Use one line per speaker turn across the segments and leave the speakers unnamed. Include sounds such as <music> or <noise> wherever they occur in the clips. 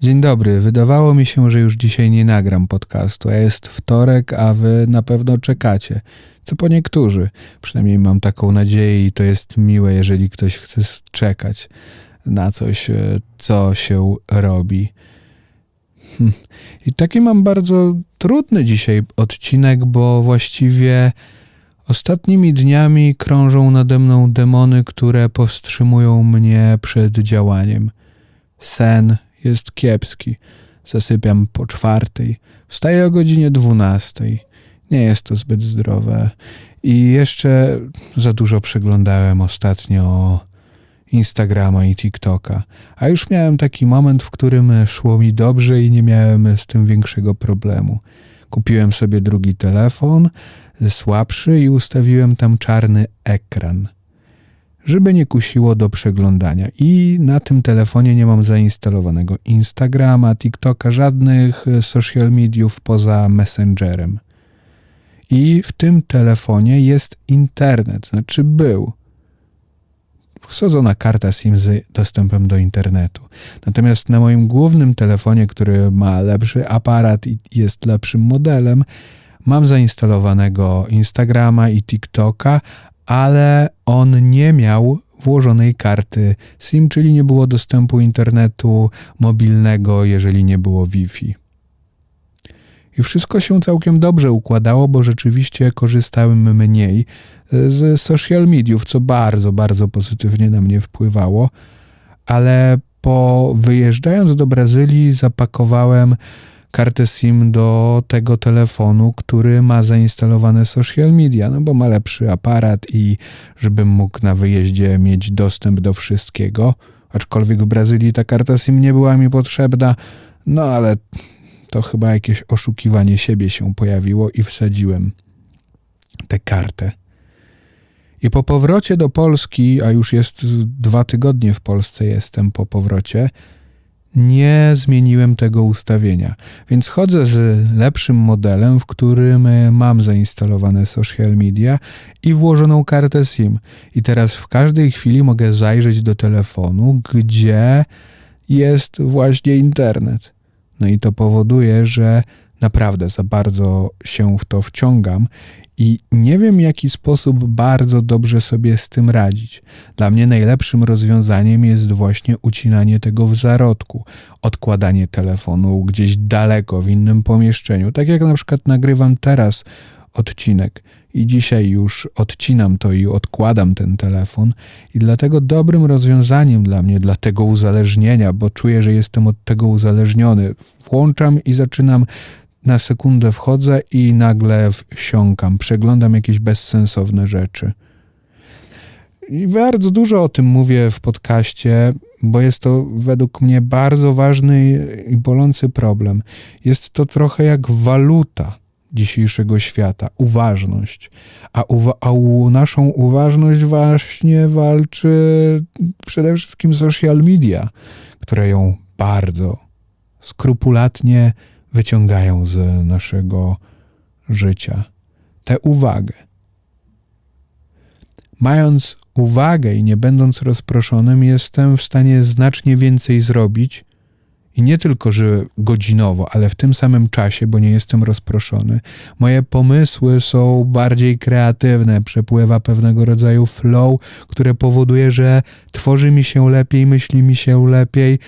Dzień dobry. Wydawało mi się, że już dzisiaj nie nagram podcastu, a jest wtorek, a wy na pewno czekacie. Co po niektórzy. Przynajmniej mam taką nadzieję i to jest miłe, jeżeli ktoś chce czekać na coś, e, co się robi. Hm. I taki mam bardzo trudny dzisiaj odcinek, bo właściwie ostatnimi dniami krążą nade mną demony, które powstrzymują mnie przed działaniem. Sen jest kiepski. Zasypiam po czwartej, wstaję o godzinie dwunastej. Nie jest to zbyt zdrowe. I jeszcze za dużo przeglądałem ostatnio Instagrama i TikToka. A już miałem taki moment, w którym szło mi dobrze i nie miałem z tym większego problemu. Kupiłem sobie drugi telefon, słabszy i ustawiłem tam czarny ekran żeby nie kusiło do przeglądania. I na tym telefonie nie mam zainstalowanego Instagrama, TikToka, żadnych social mediów poza Messengerem. I w tym telefonie jest internet, znaczy był. Wsadzona karta SIM z dostępem do internetu. Natomiast na moim głównym telefonie, który ma lepszy aparat i jest lepszym modelem, mam zainstalowanego Instagrama i TikToka, ale on nie miał włożonej karty SIM, czyli nie było dostępu internetu mobilnego, jeżeli nie było Wi-Fi. I wszystko się całkiem dobrze układało, bo rzeczywiście korzystałem mniej z social mediów, co bardzo, bardzo pozytywnie na mnie wpływało, ale po wyjeżdżając do Brazylii zapakowałem kartę SIM do tego telefonu, który ma zainstalowane social media, no bo ma lepszy aparat i żebym mógł na wyjeździe mieć dostęp do wszystkiego. Aczkolwiek w Brazylii ta karta SIM nie była mi potrzebna, no ale to chyba jakieś oszukiwanie siebie się pojawiło i wsadziłem tę kartę. I po powrocie do Polski, a już jest dwa tygodnie w Polsce jestem po powrocie, nie zmieniłem tego ustawienia, więc chodzę z lepszym modelem, w którym mam zainstalowane social media i włożoną kartę SIM. I teraz w każdej chwili mogę zajrzeć do telefonu, gdzie jest właśnie internet. No i to powoduje, że naprawdę za bardzo się w to wciągam i nie wiem, w jaki sposób bardzo dobrze sobie z tym radzić. Dla mnie najlepszym rozwiązaniem jest właśnie ucinanie tego w zarodku, odkładanie telefonu gdzieś daleko w innym pomieszczeniu. Tak jak na przykład nagrywam teraz odcinek i dzisiaj już odcinam to i odkładam ten telefon. I dlatego dobrym rozwiązaniem dla mnie, dla tego uzależnienia, bo czuję, że jestem od tego uzależniony, włączam i zaczynam na sekundę wchodzę i nagle wsiąkam, przeglądam jakieś bezsensowne rzeczy. I bardzo dużo o tym mówię w podcaście, bo jest to według mnie bardzo ważny i bolący problem. Jest to trochę jak waluta dzisiejszego świata uważność. A, uwa- a u naszą uważność właśnie walczy przede wszystkim social media, które ją bardzo skrupulatnie wyciągają z naszego życia. Tę uwagę. Mając uwagę i nie będąc rozproszonym, jestem w stanie znacznie więcej zrobić. I nie tylko, że godzinowo, ale w tym samym czasie, bo nie jestem rozproszony. Moje pomysły są bardziej kreatywne, przepływa pewnego rodzaju flow, które powoduje, że tworzy mi się lepiej, myśli mi się lepiej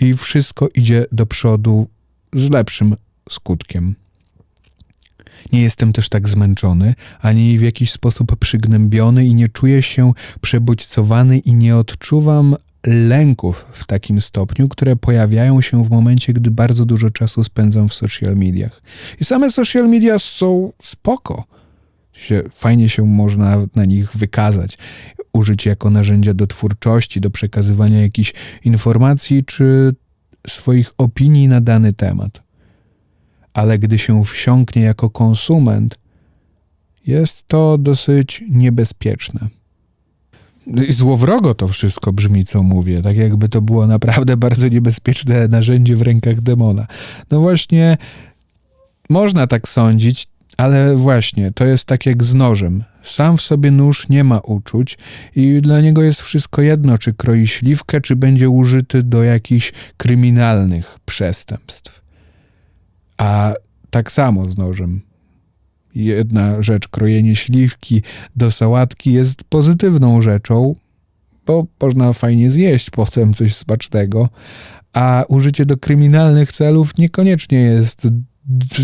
i wszystko idzie do przodu z lepszym skutkiem. Nie jestem też tak zmęczony, ani w jakiś sposób przygnębiony i nie czuję się przebodźcowany i nie odczuwam lęków w takim stopniu, które pojawiają się w momencie, gdy bardzo dużo czasu spędzam w social mediach. I same social media są spoko. Fajnie się można na nich wykazać, użyć jako narzędzia do twórczości, do przekazywania jakichś informacji czy swoich opinii na dany temat. Ale gdy się wsiąknie jako konsument, jest to dosyć niebezpieczne. I złowrogo to wszystko brzmi, co mówię, tak jakby to było naprawdę bardzo niebezpieczne narzędzie w rękach demona. No właśnie, można tak sądzić, ale właśnie, to jest tak jak z nożem. Sam w sobie nóż nie ma uczuć i dla niego jest wszystko jedno, czy kroi śliwkę, czy będzie użyty do jakichś kryminalnych przestępstw. A tak samo z nożem. Jedna rzecz, krojenie śliwki do sałatki jest pozytywną rzeczą, bo można fajnie zjeść potem coś smacznego, a użycie do kryminalnych celów niekoniecznie jest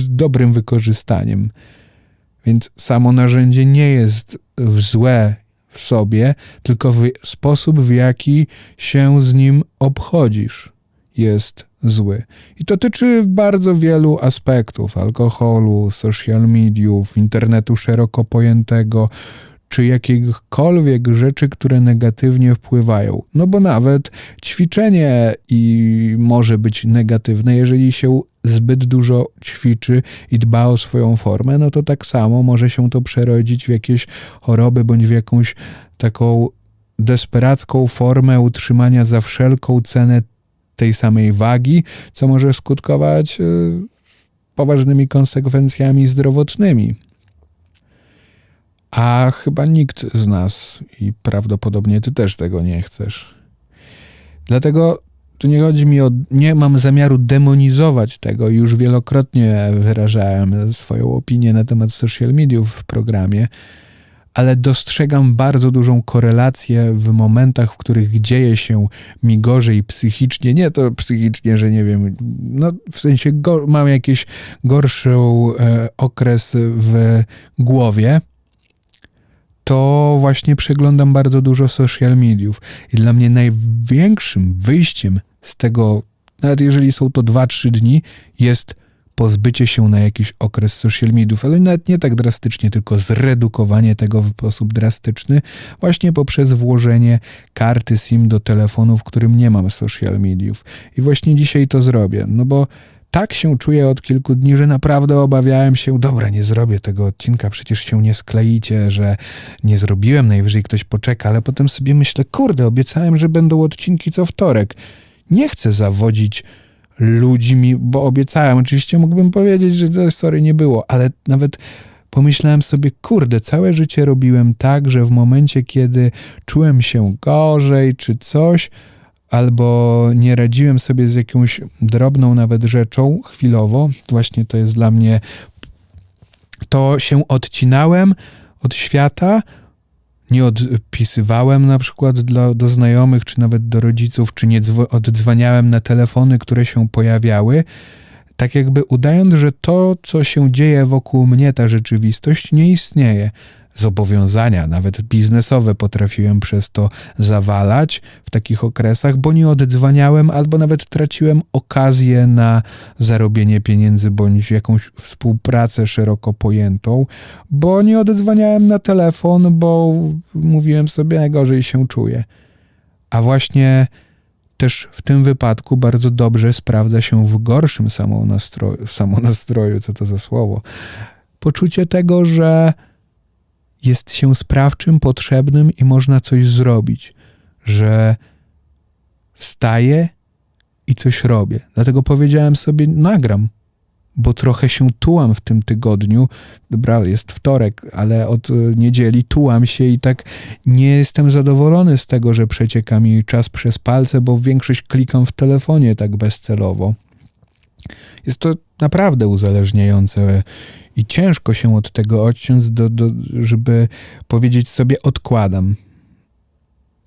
dobrym wykorzystaniem. Więc samo narzędzie nie jest złe w sobie, tylko w sposób, w jaki się z nim obchodzisz, jest zły. I to dotyczy bardzo wielu aspektów alkoholu, social mediów, internetu szeroko pojętego, czy jakichkolwiek rzeczy, które negatywnie wpływają. No bo nawet ćwiczenie i może być negatywne, jeżeli się zbyt dużo ćwiczy i dba o swoją formę, no to tak samo może się to przerodzić w jakieś choroby bądź w jakąś taką desperacką formę utrzymania za wszelką cenę tej samej wagi, co może skutkować y, poważnymi konsekwencjami zdrowotnymi. A chyba nikt z nas i prawdopodobnie ty też tego nie chcesz. Dlatego tu nie chodzi mi o. Nie mam zamiaru demonizować tego. Już wielokrotnie wyrażałem swoją opinię na temat social mediów w programie, ale dostrzegam bardzo dużą korelację w momentach, w których dzieje się mi gorzej psychicznie. Nie to psychicznie, że nie wiem, no w sensie go, mam jakiś gorszy e, okres w głowie to właśnie przeglądam bardzo dużo social mediów. I dla mnie największym wyjściem z tego, nawet jeżeli są to 2-3 dni, jest pozbycie się na jakiś okres social mediów, ale nawet nie tak drastycznie, tylko zredukowanie tego w sposób drastyczny, właśnie poprzez włożenie karty SIM do telefonu, w którym nie mam social mediów. I właśnie dzisiaj to zrobię, no bo tak się czuję od kilku dni, że naprawdę obawiałem się, dobra, nie zrobię tego odcinka, przecież się nie skleicie, że nie zrobiłem, najwyżej ktoś poczeka, ale potem sobie myślę, kurde, obiecałem, że będą odcinki co wtorek. Nie chcę zawodzić ludźmi, bo obiecałem. Oczywiście mógłbym powiedzieć, że sorry, nie było, ale nawet pomyślałem sobie, kurde, całe życie robiłem tak, że w momencie, kiedy czułem się gorzej czy coś, albo nie radziłem sobie z jakąś drobną nawet rzeczą chwilowo, właśnie to jest dla mnie, to się odcinałem od świata, nie odpisywałem na przykład dla, do znajomych, czy nawet do rodziców, czy nie oddzwaniałem na telefony, które się pojawiały, tak jakby udając, że to, co się dzieje wokół mnie, ta rzeczywistość nie istnieje zobowiązania, nawet biznesowe, potrafiłem przez to zawalać w takich okresach, bo nie oddzwaniałem albo nawet traciłem okazję na zarobienie pieniędzy bądź jakąś współpracę szeroko pojętą, bo nie oddzwaniałem na telefon, bo mówiłem sobie, najgorzej się czuję. A właśnie też w tym wypadku bardzo dobrze sprawdza się w gorszym samonastroju, samonastroju co to za słowo, poczucie tego, że jest się sprawczym, potrzebnym i można coś zrobić, że wstaję i coś robię. Dlatego powiedziałem sobie, nagram, bo trochę się tułam w tym tygodniu. Dobra, jest wtorek, ale od e, niedzieli tułam się i tak nie jestem zadowolony z tego, że przecieka mi czas przez palce, bo większość klikam w telefonie tak bezcelowo. Jest to naprawdę uzależniające i ciężko się od tego odciąć, do, do, żeby powiedzieć sobie odkładam,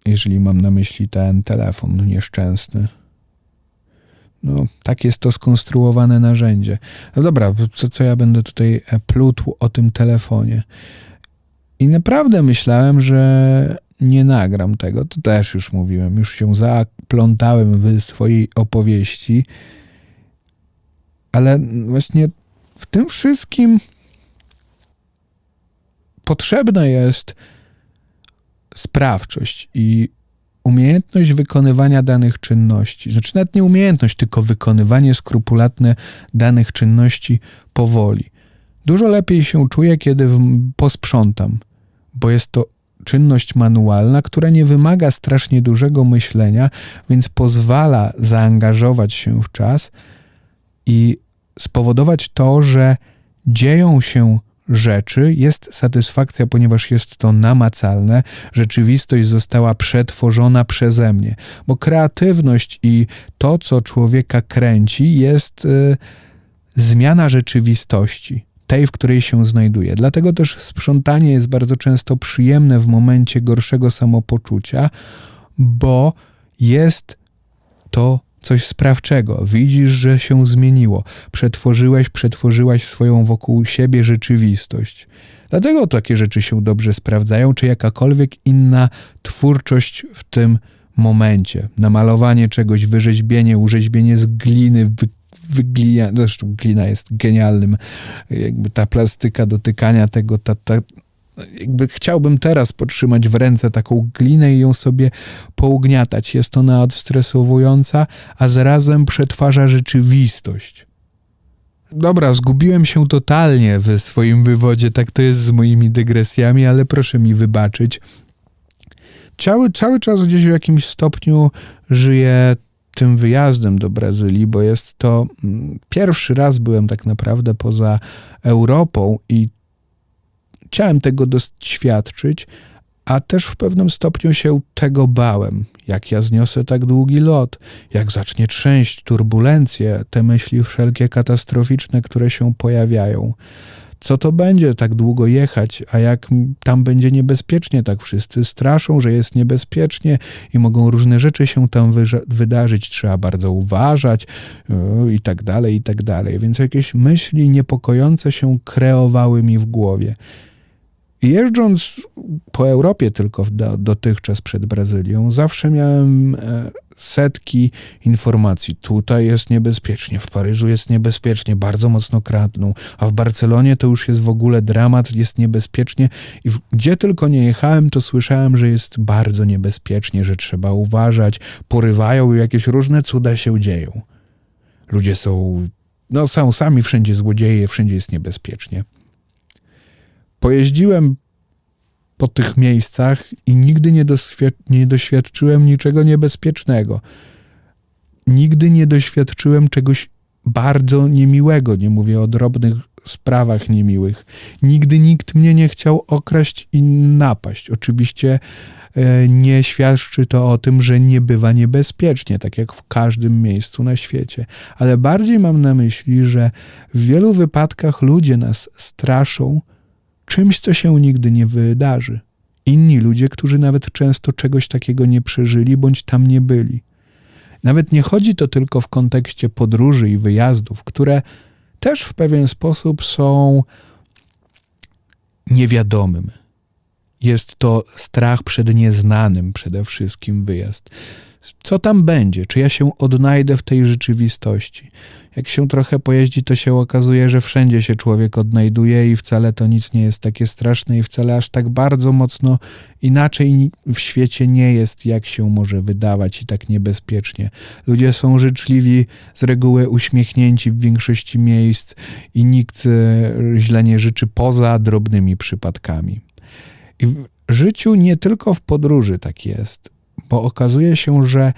jeżeli mam na myśli ten telefon nieszczęsny. No, tak jest to skonstruowane narzędzie. No dobra, co, co ja będę tutaj e, plutł o tym telefonie? I naprawdę myślałem, że nie nagram tego. To też już mówiłem, już się zaplątałem w swojej opowieści. Ale właśnie w tym wszystkim potrzebna jest sprawczość i umiejętność wykonywania danych czynności. Znaczy, nawet nie umiejętność, tylko wykonywanie skrupulatne danych czynności powoli. Dużo lepiej się czuję, kiedy posprzątam, bo jest to czynność manualna, która nie wymaga strasznie dużego myślenia, więc pozwala zaangażować się w czas i spowodować to, że dzieją się rzeczy jest satysfakcja, ponieważ jest to namacalne, rzeczywistość została przetworzona przeze mnie, bo kreatywność i to, co człowieka kręci, jest y, zmiana rzeczywistości tej, w której się znajduje. Dlatego też sprzątanie jest bardzo często przyjemne w momencie gorszego samopoczucia, bo jest to coś sprawczego. Widzisz, że się zmieniło. Przetworzyłeś, przetworzyłaś swoją wokół siebie rzeczywistość. Dlatego takie rzeczy się dobrze sprawdzają, czy jakakolwiek inna twórczość w tym momencie. Namalowanie czegoś, wyrzeźbienie, urzeźbienie z gliny, wy, wyglina, zresztą glina jest genialnym, jakby ta plastyka dotykania tego, ta, ta jakby chciałbym teraz potrzymać w ręce taką glinę i ją sobie pougniatać. Jest ona odstresowująca, a zarazem przetwarza rzeczywistość. Dobra, zgubiłem się totalnie w swoim wywodzie, tak to jest z moimi dygresjami, ale proszę mi wybaczyć. Cały, cały czas gdzieś w jakimś stopniu żyję tym wyjazdem do Brazylii, bo jest to mm, pierwszy raz byłem tak naprawdę poza Europą i chciałem tego doświadczyć, a też w pewnym stopniu się tego bałem. Jak ja zniosę tak długi lot, jak zacznie trzęść turbulencje, te myśli wszelkie katastroficzne, które się pojawiają. Co to będzie tak długo jechać, a jak tam będzie niebezpiecznie, tak wszyscy straszą, że jest niebezpiecznie i mogą różne rzeczy się tam wydarzyć, trzeba bardzo uważać yy, i tak dalej, i tak dalej. Więc jakieś myśli niepokojące się kreowały mi w głowie. Jeżdżąc po Europie tylko do, dotychczas przed Brazylią, zawsze miałem e, setki informacji. Tutaj jest niebezpiecznie, w Paryżu jest niebezpiecznie, bardzo mocno kradną, a w Barcelonie to już jest w ogóle dramat, jest niebezpiecznie. I gdzie tylko nie jechałem, to słyszałem, że jest bardzo niebezpiecznie, że trzeba uważać, porywają i jakieś różne cuda się dzieją. Ludzie są, no są sami wszędzie złodzieje, wszędzie jest niebezpiecznie pojeździłem po tych miejscach i nigdy nie, nie doświadczyłem niczego niebezpiecznego. Nigdy nie doświadczyłem czegoś bardzo niemiłego, nie mówię o drobnych sprawach niemiłych. Nigdy nikt mnie nie chciał okraść i napaść. Oczywiście e, nie świadczy to o tym, że nie bywa niebezpiecznie, tak jak w każdym miejscu na świecie. Ale bardziej mam na myśli, że w wielu wypadkach ludzie nas straszą, czymś, co się nigdy nie wydarzy. Inni ludzie, którzy nawet często czegoś takiego nie przeżyli bądź tam nie byli. Nawet nie chodzi to tylko w kontekście podróży i wyjazdów, które też w pewien sposób są niewiadomym. Jest to strach przed nieznanym przede wszystkim wyjazd. Co tam będzie? Czy ja się odnajdę w tej rzeczywistości? jak się trochę pojeździ, to się okazuje, że wszędzie się człowiek odnajduje i wcale to nic nie jest takie straszne i wcale aż tak bardzo mocno inaczej w świecie nie jest, jak się może wydawać i tak niebezpiecznie. Ludzie są życzliwi, z reguły uśmiechnięci w większości miejsc i nikt e, źle nie życzy poza drobnymi przypadkami. I w życiu nie tylko w podróży tak jest, bo okazuje się, że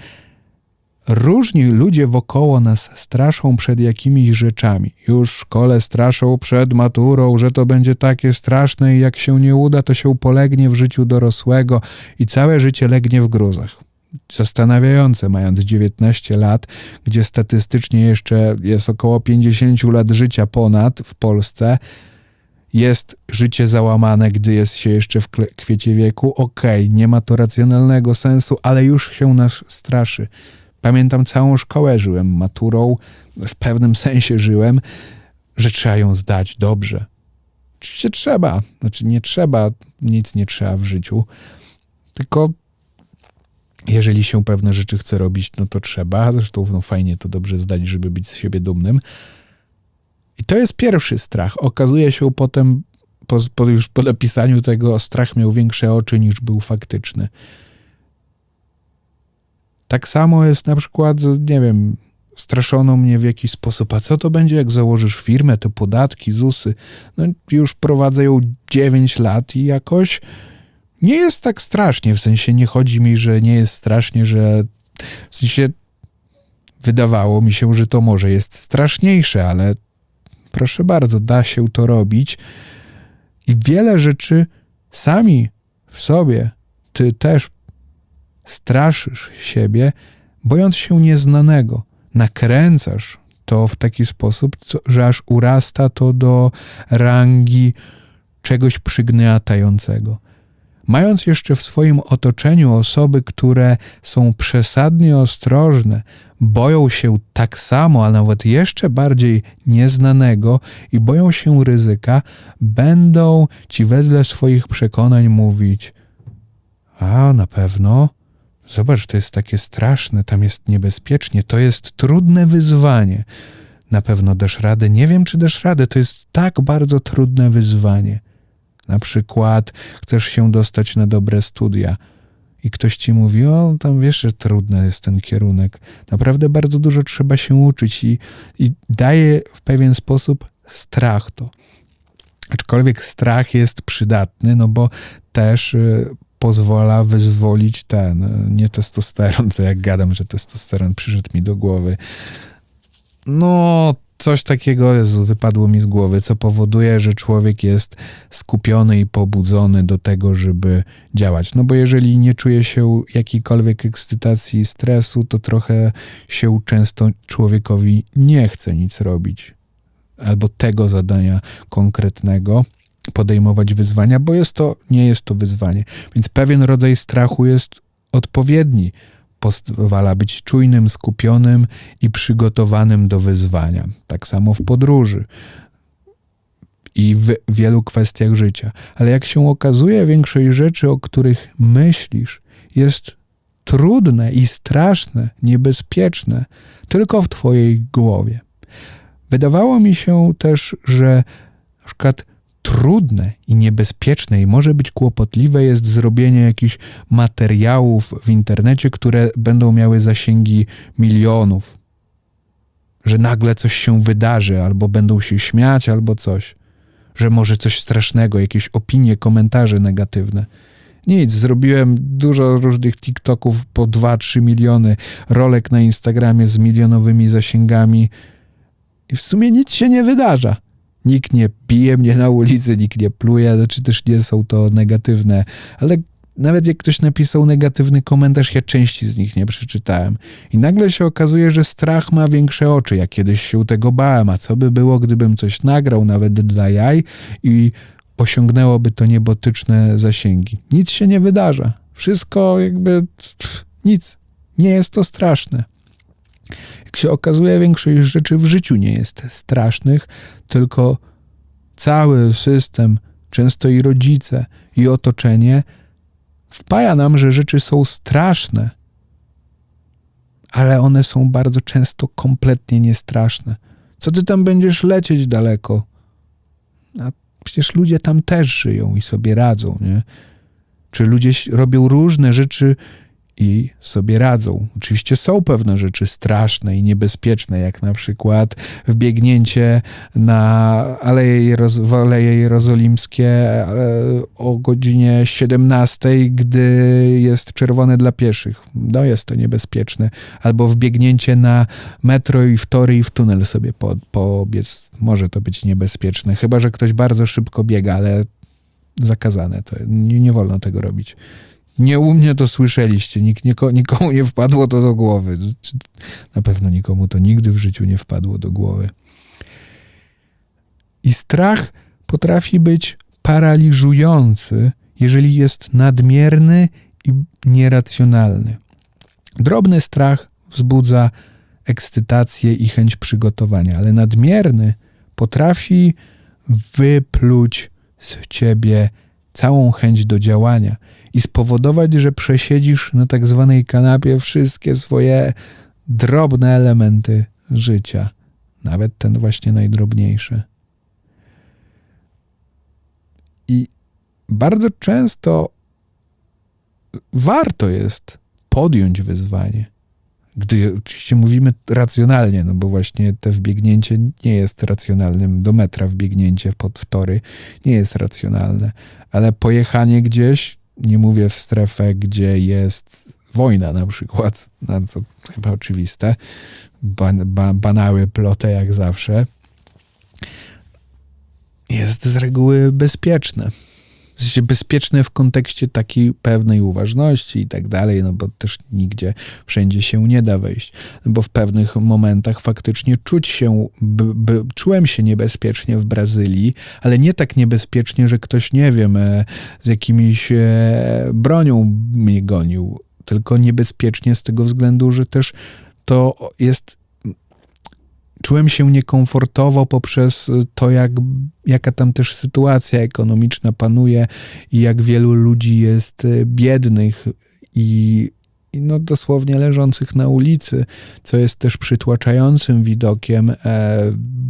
Różni ludzie wokoło nas straszą przed jakimiś rzeczami. Już w szkole straszą przed maturą, że to będzie takie straszne i jak się nie uda, to się polegnie w życiu dorosłego i całe życie legnie w gruzach. Zastanawiające, mając 19 lat, gdzie statystycznie jeszcze jest około 50 lat życia ponad w Polsce, jest życie załamane, gdy jest się jeszcze w kwiecie wieku. Okej, okay, nie ma to racjonalnego sensu, ale już się nas straszy. Pamiętam całą szkołę, żyłem maturą, w pewnym <laughs> sensie żyłem, że trzeba ją zdać dobrze. Oczywiście trzeba, znaczy nie trzeba, nic nie trzeba w życiu, tylko jeżeli się pewne rzeczy chce robić, no to trzeba. Zresztą no, fajnie to dobrze zdać, żeby być z siebie dumnym. I to jest pierwszy strach. Okazuje się potem, po, po, już po napisaniu tego, strach miał większe oczy niż był faktyczny. Tak samo jest na przykład, nie wiem, straszono mnie w jakiś sposób, a co to będzie, jak założysz firmę, te podatki, ZUSy. No już prowadzę ją 9 lat i jakoś nie jest tak strasznie, w sensie nie chodzi mi, że nie jest strasznie, że w sensie wydawało mi się, że to może jest straszniejsze, ale proszę bardzo, da się to robić. I wiele rzeczy sami w sobie ty też straszysz siebie, bojąc się nieznanego. Nakręcasz to w taki sposób, że aż urasta to do rangi czegoś przygniatającego. Mając jeszcze w swoim otoczeniu osoby, które są przesadnie ostrożne, boją się tak samo, a nawet jeszcze bardziej nieznanego i boją się ryzyka, będą ci wedle swoich przekonań mówić: A na pewno, zobacz, to jest takie straszne, tam jest niebezpiecznie, to jest trudne wyzwanie. Na pewno dasz radę. Nie wiem, czy dasz radę. To jest tak bardzo trudne wyzwanie. Na przykład chcesz się dostać na dobre studia i ktoś ci mówi, o tam wiesz, że trudny jest ten kierunek. Naprawdę bardzo dużo trzeba się uczyć i, i daje w pewien sposób strach to. Aczkolwiek strach jest przydatny, no bo też y, pozwala wyzwolić ten, y, nie testosteron, co jak gadam, że testosteron przyszedł mi do głowy. No, coś takiego Jezu, wypadło mi z głowy, co powoduje, że człowiek jest skupiony i pobudzony do tego, żeby działać. No bo jeżeli nie czuje się jakiejkolwiek ekscytacji i stresu, to trochę się często człowiekowi nie chce nic robić. Albo tego zadania konkretnego podejmować wyzwania, bo jest to, nie jest to wyzwanie. Więc pewien rodzaj strachu jest odpowiedni pozwala być czujnym, skupionym i przygotowanym do wyzwania. Tak samo w podróży i w wielu kwestiach życia. Ale jak się okazuje, większość rzeczy, o których myślisz, jest trudne i straszne, niebezpieczne tylko w Twojej głowie. Wydawało mi się też, że na przykład trudne i niebezpieczne i może być kłopotliwe jest zrobienie jakichś materiałów w internecie, które będą miały zasięgi milionów. Że nagle coś się wydarzy, albo będą się śmiać, albo coś. Że może coś strasznego, jakieś opinie, komentarze negatywne. Nic, zrobiłem dużo różnych TikToków po 2-3 miliony, rolek na Instagramie z milionowymi zasięgami i w sumie nic się nie wydarza nikt nie pije mnie na ulicy, nikt nie pluje, znaczy też nie są to negatywne, ale nawet jak ktoś napisał negatywny komentarz, ja części z nich nie przeczytałem. I nagle się okazuje, że strach ma większe oczy. Ja kiedyś się tego bałem, a co by było, gdybym coś nagrał, nawet dla jaj i osiągnęłoby to niebotyczne zasięgi. Nic się nie wydarza. Wszystko jakby nic. Nie jest to straszne. Jak się okazuje, większość rzeczy w życiu nie jest strasznych, tylko cały system, często i rodzice, i otoczenie wpaja nam, że rzeczy są straszne, ale one są bardzo często kompletnie niestraszne. Co ty tam będziesz lecieć daleko? A przecież ludzie tam też żyją i sobie radzą, nie? Czy ludzie robią różne rzeczy i sobie radzą. Oczywiście są pewne rzeczy straszne i niebezpieczne, jak na przykład wbiegnięcie na Aleje, Jeroz Aleje Jerozolimskie o godzinie 17, gdy jest czerwone dla pieszych. No jest to niebezpieczne. Albo wbiegnięcie na metro i w tory i w tunel sobie po, pobiec. Może to być niebezpieczne, chyba że ktoś bardzo szybko biega, ale zakazane. To nie, nie wolno tego robić. Nie u mnie to słyszeliście, Nikt, nikomu nie wpadło to do głowy. Na pewno nikomu to nigdy w życiu nie wpadło do głowy. I strach potrafi być paraliżujący, jeżeli jest nadmierny i nieracjonalny. Drobny strach wzbudza ekscytację i chęć przygotowania, ale nadmierny potrafi wypluć z ciebie całą chęć do działania i spowodować, że przesiedzisz na tak zwanej kanapie wszystkie swoje drobne elementy życia, nawet ten właśnie najdrobniejszy. I bardzo często warto jest podjąć wyzwanie. Gdy oczywiście mówimy racjonalnie, no bo właśnie te wbiegnięcie nie jest racjonalnym, do metra wbiegnięcie pod wtory nie jest racjonalne, ale pojechanie gdzieś nie mówię w strefę, gdzie jest wojna na przykład, na co chyba oczywiste, ban, ba, banały plotę jak zawsze. jest z reguły bezpieczne. W sensie bezpieczne w kontekście takiej pewnej uważności i tak dalej, no bo też nigdzie, wszędzie się nie da wejść. Bo w pewnych momentach faktycznie czuć się, by, by, czułem się niebezpiecznie w Brazylii, ale nie tak niebezpiecznie, że ktoś, nie wiem, e, z jakimiś e, bronią mnie gonił, tylko niebezpiecznie z tego względu, że też to jest czułem się niekomfortowo poprzez to, jak, jaka tam też sytuacja ekonomiczna panuje i jak wielu ludzi jest e, biednych i, no dosłownie leżących na ulicy, co jest też przytłaczającym widokiem, e,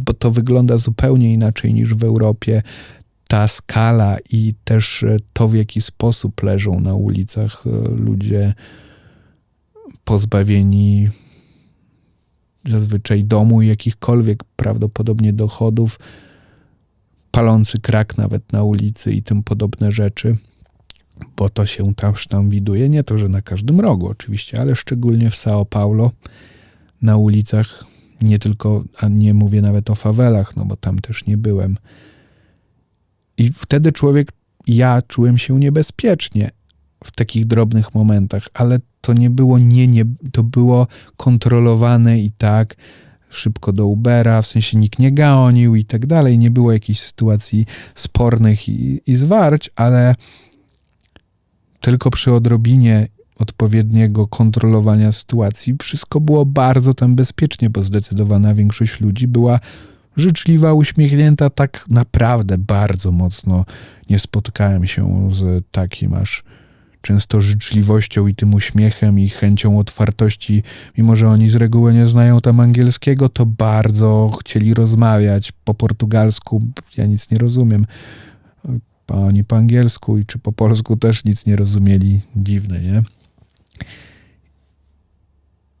bo to wygląda zupełnie inaczej niż w Europie. Ta skala i też e, to, w jaki sposób leżą na ulicach ludzie pozbawieni zazwyczaj domu i jakichkolwiek prawdopodobnie dochodów, palący krak nawet na ulicy i tym podobne rzeczy, bo to się też tam widuje. Nie to, że na każdym rogu oczywiście, ale szczególnie w São Paulo na ulicach, nie tylko, a nie mówię nawet o fawelach, no bo tam też nie byłem. I wtedy człowiek, ja czułem się niebezpiecznie w takich drobnych momentach, ale to nie było nie, nie, to było kontrolowane i tak szybko do Ubera, w sensie nikt nie gonił i tak dalej, nie było jakichś sytuacji spornych i, i zwarć, ale tylko przy odrobinie odpowiedniego kontrolowania sytuacji wszystko było bardzo tam bezpiecznie, bo zdecydowana większość ludzi była życzliwa, uśmiechnięta, tak naprawdę bardzo mocno nie spotkałem się z takim aż często życzliwością i tym uśmiechem i chęcią otwartości, mimo że oni z reguły nie znają tam angielskiego, to bardzo chcieli rozmawiać po portugalsku. Ja nic nie rozumiem. Pani po angielsku i czy po polsku też nic nie rozumieli. Dziwne, nie?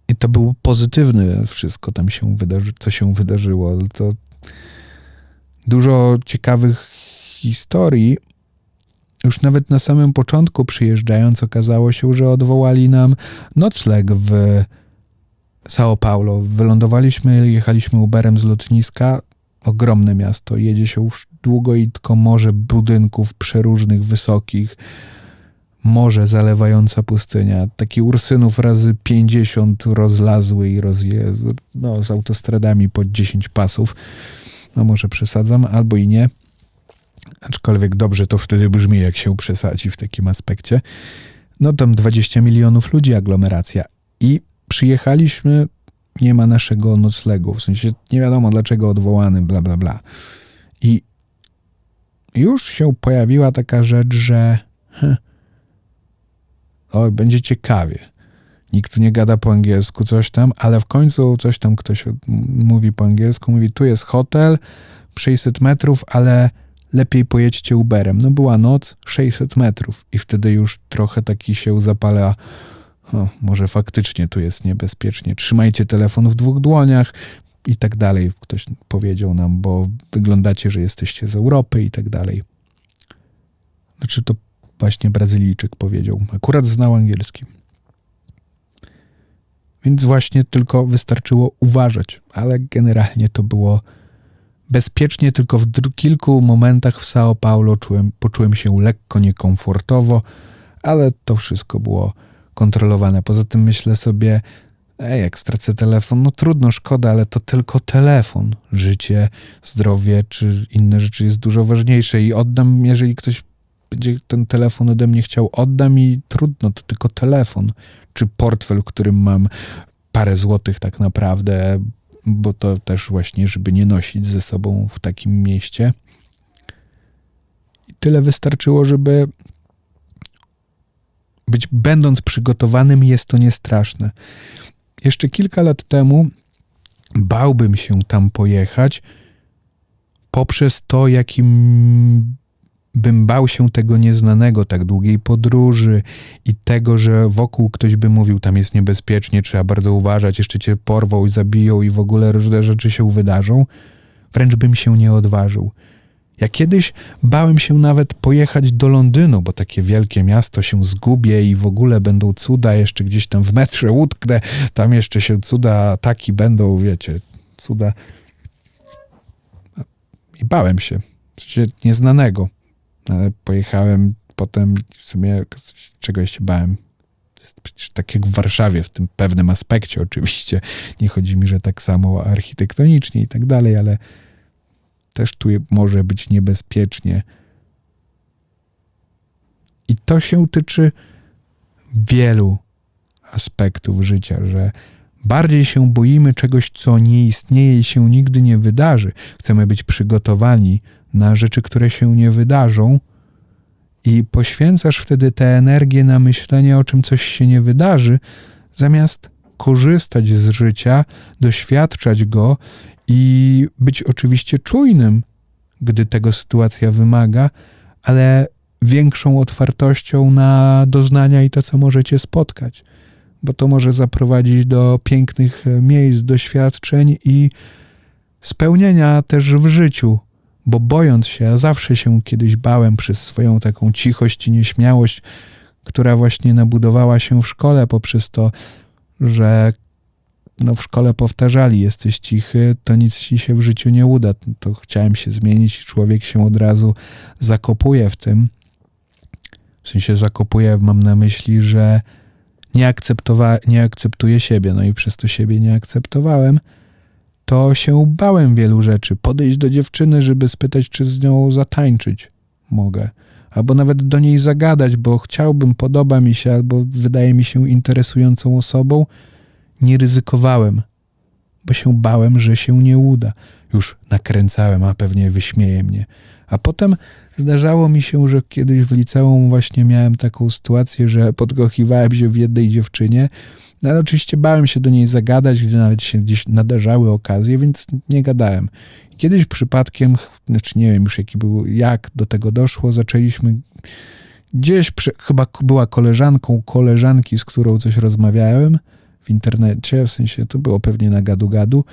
I to było pozytywne wszystko tam się wydarzy, co się wydarzyło. To dużo ciekawych historii, już nawet na samym początku przyjeżdżając okazało się, że odwołali nam nocleg w São Paulo. Wylądowaliśmy, jechaliśmy Uberem z lotniska. Ogromne miasto, jedzie się już długo i tylko morze budynków przeróżnych, wysokich. Morze zalewająca pustynia. Taki Ursynów razy 50 rozlazły i rozje... No, z autostradami po 10 pasów. No może przesadzam, albo i nie. Aczkolwiek dobrze to wtedy brzmi, jak się przesadzi w takim aspekcie. No tam 20 milionów ludzi aglomeracja. I przyjechaliśmy, nie ma naszego noclegu, w sensie nie wiadomo dlaczego odwołany, bla, bla, bla. I już się pojawiła taka rzecz, że heh, oj, będzie ciekawie. Nikt nie gada po angielsku, coś tam, ale w końcu coś tam ktoś mówi po angielsku, mówi tu jest hotel, 600 metrów, ale lepiej pojedźcie Uberem. No była noc, 600 metrów i wtedy już trochę taki się zapala o, może faktycznie tu jest niebezpiecznie. Trzymajcie telefon w dwóch dłoniach i tak dalej. Ktoś powiedział nam, bo wyglądacie, że jesteście z Europy i tak dalej. Znaczy to właśnie Brazylijczyk powiedział. Akurat znał angielski. Więc właśnie tylko wystarczyło uważać, ale generalnie to było bezpiecznie, tylko w kilku momentach w São Paulo czułem, poczułem się lekko niekomfortowo, ale to wszystko było kontrolowane. Poza tym myślę sobie, ej, jak stracę telefon, no trudno, szkoda, ale to tylko telefon. Życie, zdrowie czy inne rzeczy jest dużo ważniejsze i oddam, jeżeli ktoś będzie ten telefon ode mnie chciał, oddam i trudno, to tylko telefon. Czy portfel, w którym mam parę złotych tak naprawdę, bo to też właśnie, żeby nie nosić ze sobą w takim mieście. I tyle wystarczyło, żeby być, będąc przygotowanym, jest to niestraszne. Jeszcze kilka lat temu bałbym się tam pojechać poprzez to, jakim bym bał się tego nieznanego, tak długiej podróży i tego, że wokół ktoś by mówił, tam jest niebezpiecznie, trzeba bardzo uważać, jeszcze cię porwą i zabiją i w ogóle różne rzeczy się wydarzą, wręcz bym się nie odważył. Ja kiedyś bałem się nawet pojechać do Londynu, bo takie wielkie miasto się zgubię i w ogóle będą cuda, jeszcze gdzieś tam w metrze utknę, tam jeszcze się cuda taki będą, wiecie, cuda. I bałem się sensie nieznanego. Ale pojechałem potem w sumie czegoś się bałem. Tak jak w Warszawie, w tym pewnym aspekcie oczywiście. Nie chodzi mi, że tak samo architektonicznie i tak dalej, ale też tu może być niebezpiecznie. I to się tyczy wielu aspektów życia, że bardziej się boimy czegoś, co nie istnieje i się nigdy nie wydarzy. Chcemy być przygotowani na rzeczy, które się nie wydarzą, i poświęcasz wtedy tę energię na myślenie o czym coś się nie wydarzy, zamiast korzystać z życia, doświadczać go i być oczywiście czujnym, gdy tego sytuacja wymaga, ale większą otwartością na doznania i to, co możecie spotkać, bo to może zaprowadzić do pięknych miejsc, doświadczeń i spełnienia też w życiu, bo bojąc się, a zawsze się kiedyś bałem przez swoją taką cichość i nieśmiałość, która właśnie nabudowała się w szkole poprzez to, że no w szkole powtarzali, jesteś cichy, to nic ci się w życiu nie uda. To chciałem się zmienić i człowiek się od razu zakopuje w tym. W sensie zakopuje, mam na myśli, że nie, akceptowa- nie akceptuje siebie, no i przez to siebie nie akceptowałem to się bałem wielu rzeczy. Podejść do dziewczyny, żeby spytać, czy z nią zatańczyć mogę. Albo nawet do niej zagadać, bo chciałbym, podoba mi się, albo wydaje mi się interesującą osobą. Nie ryzykowałem, bo się bałem, że się nie uda. Już nakręcałem, a pewnie wyśmieje mnie. A potem zdarzało mi się, że kiedyś w liceum właśnie miałem taką sytuację, że podkochiwałem się w jednej dziewczynie, no ale oczywiście bałem się do niej zagadać, gdy nawet się gdzieś nadarzały okazje, więc nie gadałem. Kiedyś przypadkiem, znaczy nie wiem już jaki był, jak do tego doszło, zaczęliśmy gdzieś, przy, chyba była koleżanką koleżanki, z którą coś rozmawiałem w internecie, w sensie to było pewnie na gadu-gadu,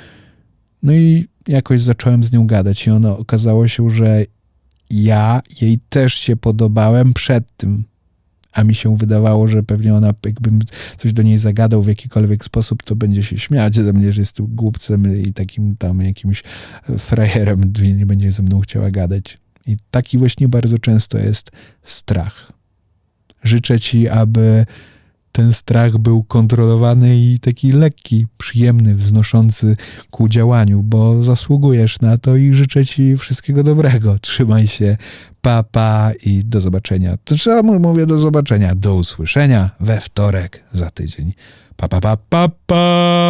no i jakoś zacząłem z nią gadać i ono okazało się, że ja jej też się podobałem przed tym a mi się wydawało, że pewnie ona, jakbym coś do niej zagadał w jakikolwiek sposób, to będzie się śmiać ze mnie, że jestem głupcem i takim tam jakimś frajerem, nie będzie ze mną chciała gadać. I taki właśnie bardzo często jest strach. Życzę ci, aby ten strach był kontrolowany i taki lekki, przyjemny, wznoszący ku działaniu, bo zasługujesz na to i życzę Ci wszystkiego dobrego. Trzymaj się, papa pa, i do zobaczenia. To trzeba mówię do zobaczenia, do usłyszenia we wtorek za tydzień. Pa, pa, pa, pa, pa.